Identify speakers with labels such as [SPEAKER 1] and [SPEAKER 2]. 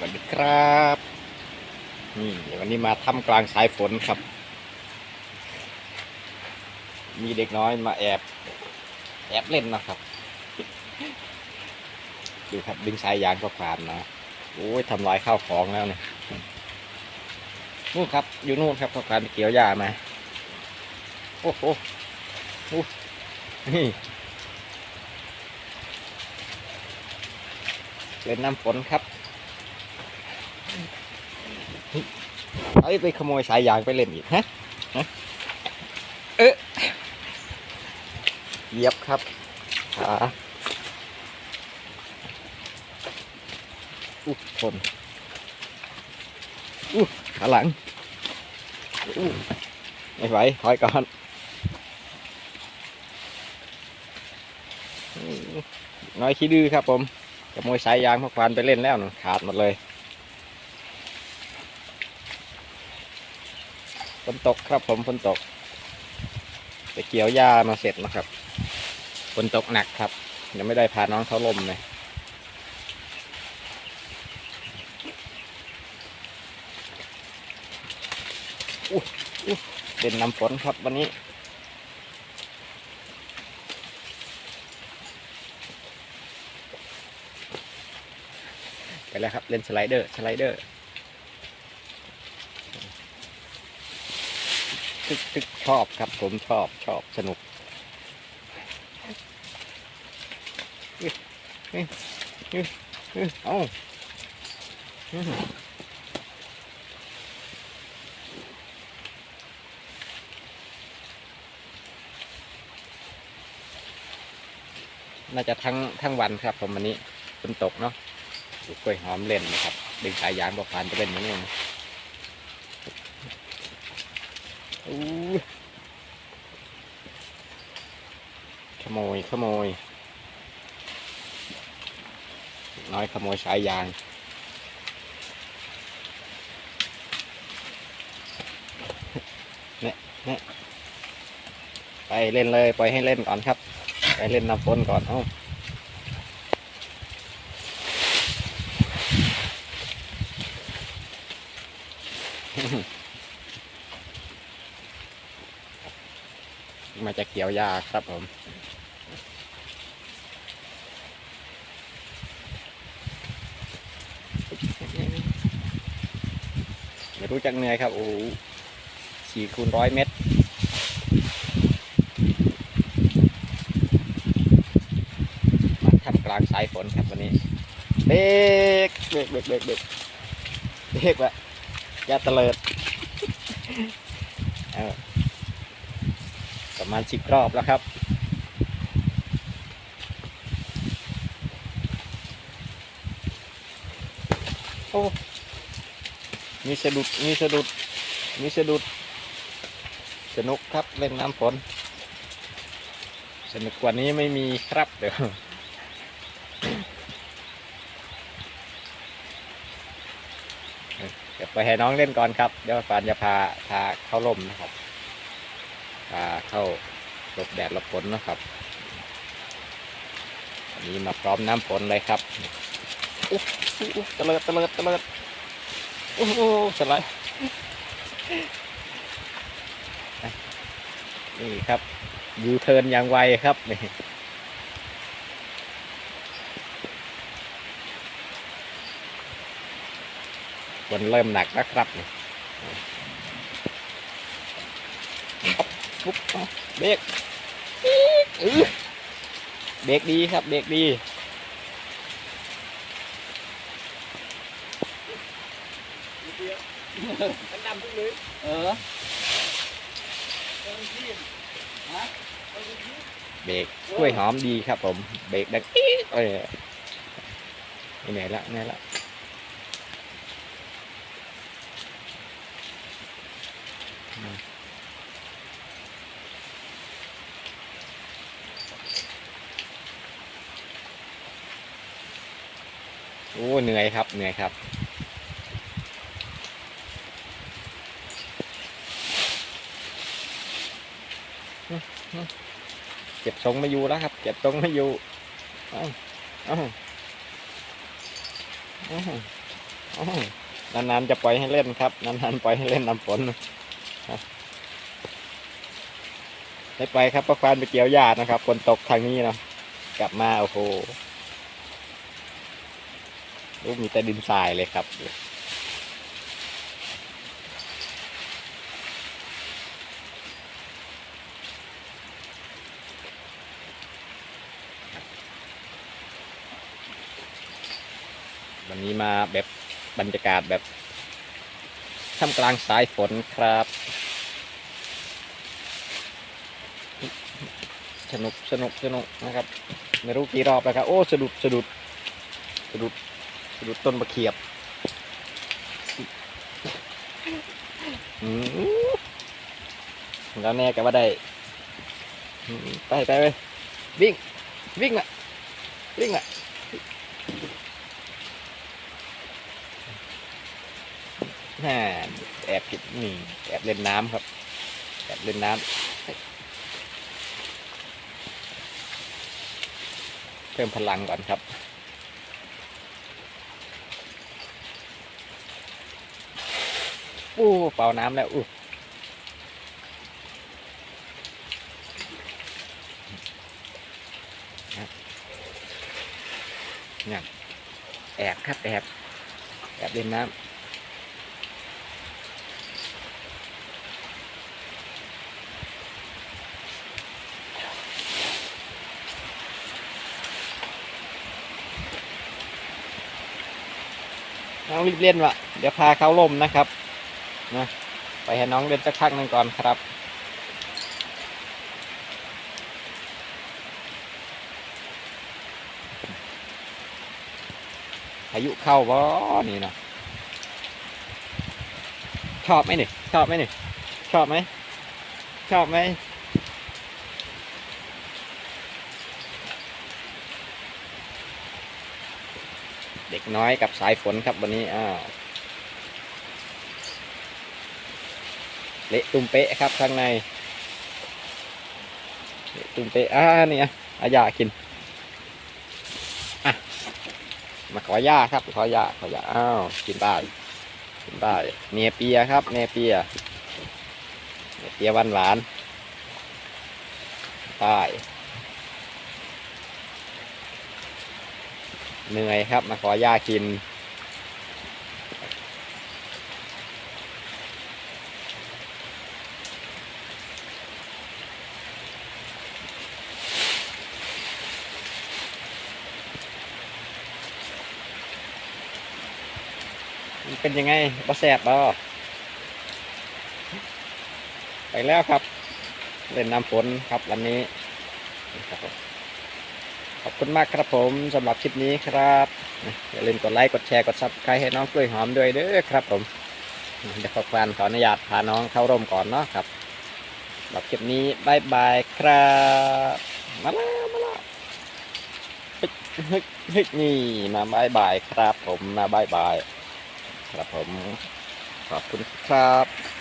[SPEAKER 1] สวัสดีครับนี่วันนี้มาทำกลางสายฝนครับ มีเด็กน้อยมาแอบ แอบเล่นนะครับดูครับดึงสายยางก็ผ่านนะโอ้ยทำลายข้าวของแล้วเนี่ยนู่นครับ อยู่นู่นครับเขาการเกี่ยวหญ้ามาโอ้โหโอ้นี่เล่นน้ำฝนครับ เอ้ยไปขโมยสายยางไปเล่นอีกฮะเอ๊ะเหยียบครับขาอู้ทนอู้ขาหลังอู้ไม่ไหวถอยก่อนน้อยขี้ดื้อครับผมขโมยสายยางพวกควานไปเล่นแล้วนะขาดหมดเลย นตกครับผมฝนตกไปเกี่ยวหญ้ามาเสร็จนะครับฝนตกหนักครับ ยังไม่ได้พาน้องเขาลมเลยเป็นน้ำฝนครับวันนี้ไปแล้วครับเล่นสไลเดอร์สไลเดอร์ ตึกตึกชอบครับ ผมชอบชอบสนุกเอ้าน่าจะทั้งทั้งวันครับผมวันนี้ฝนตกเนาะดูกล้วยหอมเล่นนะครับ ดึงสายยางบอกพานจะเป็นอย่างนี้ะ อู้ย ขโมย ขโมย น้อยขโมยสายยางเนี่ยเนี่ยไปเล่นเลย ปล่อยให้เล่นก่อนครับ ไปเล่นน้ำฝนก่อน เอ้า มาจะเกี่ยวยาครับผมไม่รู้จักเหนื่อยครับ โอ้สี่คูณร้อยเมตรมาทำกลางสายฝนครับวันนี้เบรกเบรกเบรกเบรกเบรกเบรกวะอย่าเตลิด เอา ประมาณสิบรอบแล้วครับ โอ้มีสะดุด มีสะดุด มีสะดุด สนุกครับเล่นน้ำฝน สนุกกว่านี้ไม่มีครับเดี๋ยวเดี๋ยวไปให้น้องเล่นก่อนครับ เดี๋ยวฟานจะพาพาเข้าร่มนะครับ พาเข้าหลบแดดหลบฝนนะครับวันนี้มาพร้อมน้ำฝนเลยครับอุ๊บอุ๊บตะเลิดตะเลิดตะเลิดโอ้โหสไลด์นี่ครับยูเทิร์นอย่างไวครับนี่ฝนเริ่มหนักแล้วครับนี่ ปุ๊บเบรกเบรกดีครับ เบรกดี
[SPEAKER 2] มันดำทุกเลย
[SPEAKER 1] เออเบรกกล้วยหอมดีครับ ผม เบรกดังอี๊ดเอ้ยเหนื่อยละเหนื่อยละอืม โอ้เหนื่อยครับเหนื่อยครับ เก็บทรงไม่อยู่แล้วครับ เก็บทรงไม่อยู่อ้าเอ้าเอ้าวนานๆจะปล่อยให้เล่นครับนานๆปล่อยให้เล่นน้ำฝนได้ไปครับประควานไปเกี่ยวหญ้านะครับฝนตกทางนี้เนาะกลับมาโอ้โห รูมีแต่ดินทรายเลยครับ วันนี้มาแบบบรรยากาศแบบท่ามกลางสายฝนครับ สนุกสนุกสนุกนะครับ ไม่รู้กี่รอบแล้วครับ โอ้สะดุดสะดุดสะดุด ดุดต้นมะเขียบแล้วแน่กับว่าได้ ไปไปไปวิ่ง วิ่งอะ วิ่งอะน่าแอบกินนี่แอบเล่นน้ำครับ แอบเล่นน้ำเพิ่มพลังก่อนครับ อู้เป่าน้ำแล้วอู้เนี่ยแอบครับแอบแอบเล่นน้ำน้องรีบเล่นวะเดี๋ยวพาเขาล่มนะครับ นะไปให้น้องเล่นสักพักหนึ่งก่อนครับพายุเข้าบ่นี่นะชอบไหมนี่ชอบไหมนี่ชอบไหมชอบไหมเด็กน้อยกับสายฝนครับวันนี้อ้าว เละตุ้มเป๊ะครับข้างในเละตุ้มเป๊ะอ่านี่ยอาญากินอะมาขอย่าครับ ขอย่าขอย่าอ้าวกินได้กินได้เนเปียครับเนเปียเนเปียหวานหวานได้เหนื่อยครับมาขอย่ากิน เป็นยังไงบ่แสบบ่ไปแล้วครับ เล่นน้ำฝนครับวันนี้ครับผมขอบคุณมากครับผมสำหรับคลิปนี้ครับอย่าลืมกดไลค์กดแชร์กดซับสไครต์ให้น้องกล้วยหอมด้วยเด้อครับผมเดี๋ยวขอควานขออนุญาตพาน้องเข้าร่มก่อนเนาะครับสำหรับคลิปนี้บายบายครับมาแล้วมาแล้วฮ้ยเฮ้ยเฮ้ยนี่มาบายบายครับผมมาบายบาย ครับผมขอบคุณครับ